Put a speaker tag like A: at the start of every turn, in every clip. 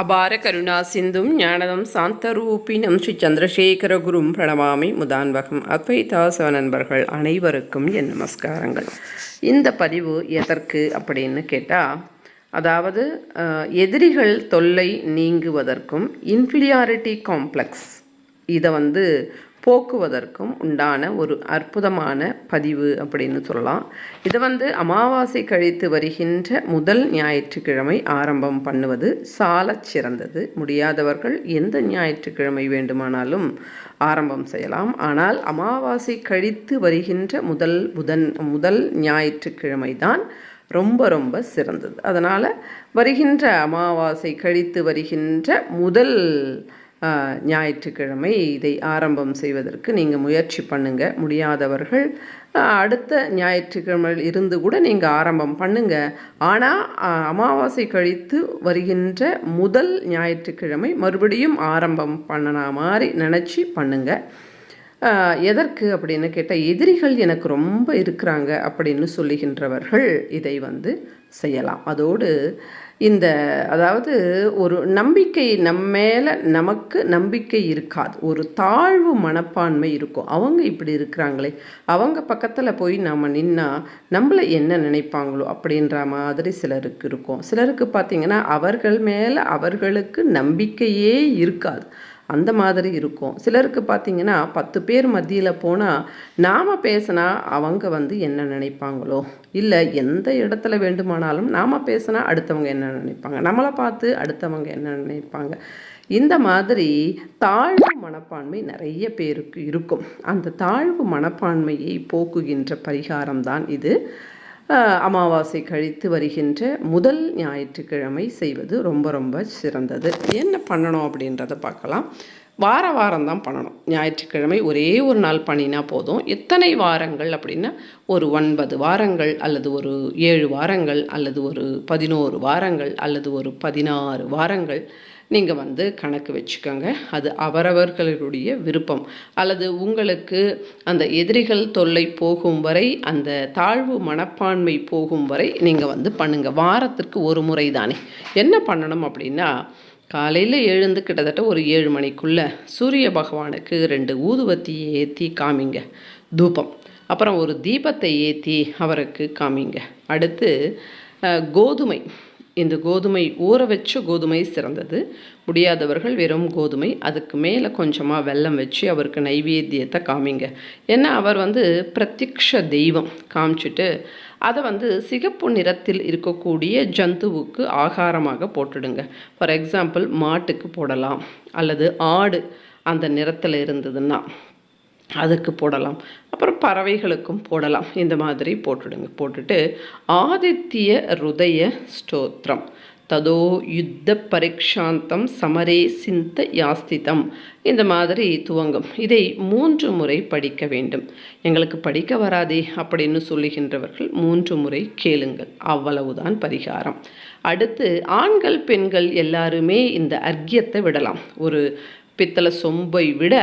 A: அபார கருணா சிந்தும் ஞானதம் சாந்தரூபினம் ஸ்ரீ சந்திரசேகர குரும் பிரணவாமி முதான்வகம். அத்வைதாச நண்பர்கள் அனைவருக்கும் என் நமஸ்காரங்கள். இந்த பதிவு எதற்கு அப்படின்னு கேட்டால் அதாவது எதிரிகள் தொல்லை நீங்குவதற்கும் இன்ஃபீரியாரிட்டி காம்ப்ளெக்ஸ் இதை வந்து போக்குவதற்கும் உண்டான ஒரு அற்புதமான பதிவு அப்படின்னு சொல்லலாம். இதை வந்து அமாவாசை கழித்து வருகின்ற முதல் ஞாயிற்றுக்கிழமை ஆரம்பம் பண்ணுவது சால சிறந்தது. முடியாதவர்கள் எந்த ஞாயிற்றுக்கிழமை வேண்டுமானாலும் ஆரம்பம் செய்யலாம். ஆனால் அமாவாசை கழித்து வருகின்ற முதல் புதன் முதல் ஞாயிற்றுக்கிழமை தான் ரொம்ப ரொம்ப சிறந்தது. அதனால் வருகின்ற அமாவாசை கழித்து வருகின்ற முதல் ஞாயிற்றுக்கிழமை இதை ஆரம்பம் செய்வதற்கு நீங்கள் முயற்சி பண்ணுங்கள் முடியாதவர்கள் அடுத்த ஞாயிற்றுக்கிழமையில் இருந்து கூட நீங்கள் ஆரம்பம் பண்ணுங்க. ஆனால் அமாவாசை கழித்து வருகின்ற முதல் ஞாயிற்றுக்கிழமை மறுபடியும் ஆரம்பம் பண்ணனா மாதிரி நினச்சி பண்ணுங்கள் எதற்கு அப்படின்னு கேட்டால் எதிரிகள் எனக்கு ரொம்ப இருக்கிறாங்க அப்படின்னு சொல்லுகின்றவர்கள் இதை வந்து செய்யலாம். அதோடு இந்த அதாவது ஒரு நம்பிக்கை நம்ம மேலே நமக்கு நம்பிக்கை இருக்காது. ஒரு தாழ்வு மனப்பான்மை இருக்கும். அவங்க இப்படி இருக்கிறாங்களே அவங்க பக்கத்தில் போய் நாம் நின்னா நம்மளை என்ன நினைப்பாங்களோ அப்படின்ற மாதிரி சிலருக்கு இருக்கும். சிலருக்கு பார்த்திங்கன்னா அவர்கள் மேலே அவர்களுக்கு நம்பிக்கையே இருக்காது. அந்த மாதிரி இருக்கும். சிலருக்கு பார்த்தீங்கன்னா பத்து பேர் மத்தியில் போனால் நாம் பேசினா அவங்க வந்து என்ன நினைப்பாங்களோ? இல்லை எந்த இடத்துல வேண்டுமானாலும் நாம் பேசினா அடுத்தவங்க என்ன நினைப்பாங்க? நம்மளை பார்த்து அடுத்தவங்க என்ன நினைப்பாங்க? இந்த மாதிரி தாழ்வு மனப்பான்மை நிறைய பேருக்கு இருக்கும். அந்த தாழ்வு மனப்பான்மையை போக்குகின்ற பரிகாரம் தான் இது. அமாவாசை கழித்து வருகின்ற முதல் ஞாயிற்றுக்கிழமை செய்வது ரொம்ப ரொம்ப சிறந்தது. என்ன பண்ணணும் அப்படின்றத பார்க்கலாம். வார வாரம் தான் பண்ணணும். ஞாயிற்றுக்கிழமை ஒரே ஒரு நாள் பண்ணினா போதும். எத்தனை வாரங்கள் அப்படின்னா ஒரு ஒன்பது வாரங்கள் அல்லது ஒரு ஏழு வாரங்கள் அல்லது ஒரு பதினோரு வாரங்கள் அல்லது ஒரு பதினாறு வாரங்கள் நீங்கள் வந்து கணக்கு வச்சுக்கோங்க. அது அவரவர்களுடைய விருப்பம். அல்லது உங்களுக்கு அந்த எதிரிகள் தொல்லை போகும் வரை அந்த தாழ்வு மனப்பான்மை போகும் வரை நீங்கள் வந்து பண்ணுங்கள் வாரத்திற்கு ஒரு முறை தானே என்ன பண்ணணும் அப்படின்னா காலையில் எழுந்து கிட்டத்தட்ட ஒரு ஏழு மணிக்குள்ளே சூரிய பகவானுக்கு ரெண்டு ஊதுவத்தியை ஏற்றி காமிங்க. தூபம். அப்புறம் ஒரு தீபத்தை ஏற்றி அவருக்கு காமிங்க. அடுத்து கோதுமை. இந்த கோதுமை ஊற வச்சு கோதுமை சிறந்தது. முடியாதவர்கள் வெறும் கோதுமை அதுக்கு மேலே கொஞ்சமாக வெல்லம் வச்சு அவருக்கு நைவேத்தியத்தை காமிங்க. ஏன்னா அவர் வந்து பிரத்யக்ஷ தெய்வம் காமிச்சிட்டு அதை வந்து சிகப்பு நிறத்தில் இருக்கக்கூடிய ஜந்துவுக்கு ஆகாரமாக போட்டுடுங்க. ஃபார் எக்ஸாம்பிள் மாட்டுக்கு போடலாம் அல்லது ஆடு அந்த நிறத்தில் இருந்ததுன்னா அதுக்கு போடலாம். அப்புறம் பறவைகளுக்கும் போடலாம். இந்த மாதிரி போட்டுடுங்க. போட்டுட்டு ஆதித்ய ருதய ஸ்தோத்திரம். ததோ யுத்த பரீட்சாந்தம் சமரே சிந்த யாஸ்திதம். இந்த மாதிரி துவங்கும். இதை மூன்று முறை படிக்க வேண்டும். எங்களுக்கு படிக்க வராதே அப்படின்னு சொல்லுகின்றவர்கள் மூன்று முறை கேளுங்கள். அவ்வளவுதான் பரிகாரம். அடுத்து ஆண்கள் பெண்கள் எல்லாருமே இந்த அர்க்கியத்தை விடலாம். ஒரு பித்தளை சொம்பை விட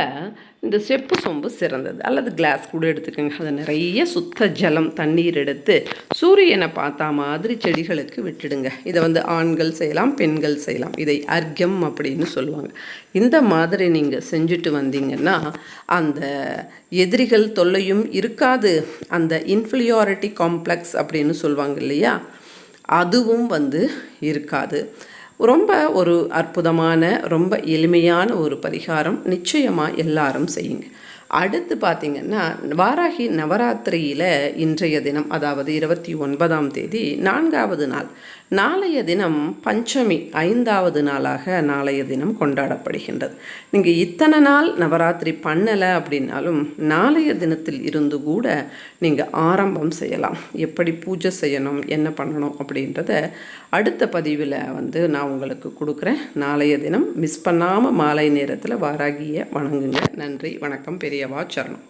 A: இந்த செப்பு சொம்பு சிறந்தது. அல்லது கிளாஸ் கூட எடுத்துக்கோங்க. அதை நிறைய சுத்த ஜலம் தண்ணீர் எடுத்து சூரியனை பார்த்தா மாதிரி செடிகளுக்கு விட்டுடுங்க. இதை வந்து ஆண்கள் செய்யலாம் பெண்கள் செய்யலாம். இதை அர்க்கம் அப்படின்னு சொல்லுவாங்க. இந்த மாதிரி நீங்கள் செஞ்சுட்டு வந்தீங்கன்னா அந்த எதிரிகள் தொல்லையும் இருக்காது. அந்த இன்ஃபிளியாரிட்டி காம்ப்ளெக்ஸ் அப்படின்னு சொல்லுவாங்க இல்லையா? அதுவும் வந்து இருக்காது. ரொம்ப ஒரு அற்புதமான ரொம்ப எளிமையான ஒரு பரிகாரம். நிச்சயமாக எல்லாரும் செய்யுங்க. அடுத்து பார்த்திங்கன்னா வாராகி நவராத்திரியில் இன்றைய தினம் அதாவது இருபத்தி ஒன்பதாம் தேதி நான்காவது நாள். நாளைய தினம் பஞ்சமி ஐந்தாவது நாளாக நாளைய தினம் கொண்டாடப்படுகின்றது. நீங்கள் இத்தனை நாள் நவராத்திரி பண்ணலை அப்படின்னாலும் நாளைய தினத்தில் இருந்து கூட நீங்கள் ஆரம்பம் செய்யலாம். எப்படி பூஜை செய்யணும் என்ன பண்ணணும் அப்படின்றத அடுத்த பதிவில் வந்து நான் உங்களுக்கு கொடுக்குறேன். நாளைய தினம் மிஸ் பண்ணாமல் மாலை நேரத்தில் வாராகியை வணங்குங்க. நன்றி வணக்கம் பெரிய வாட்ச் சரணம்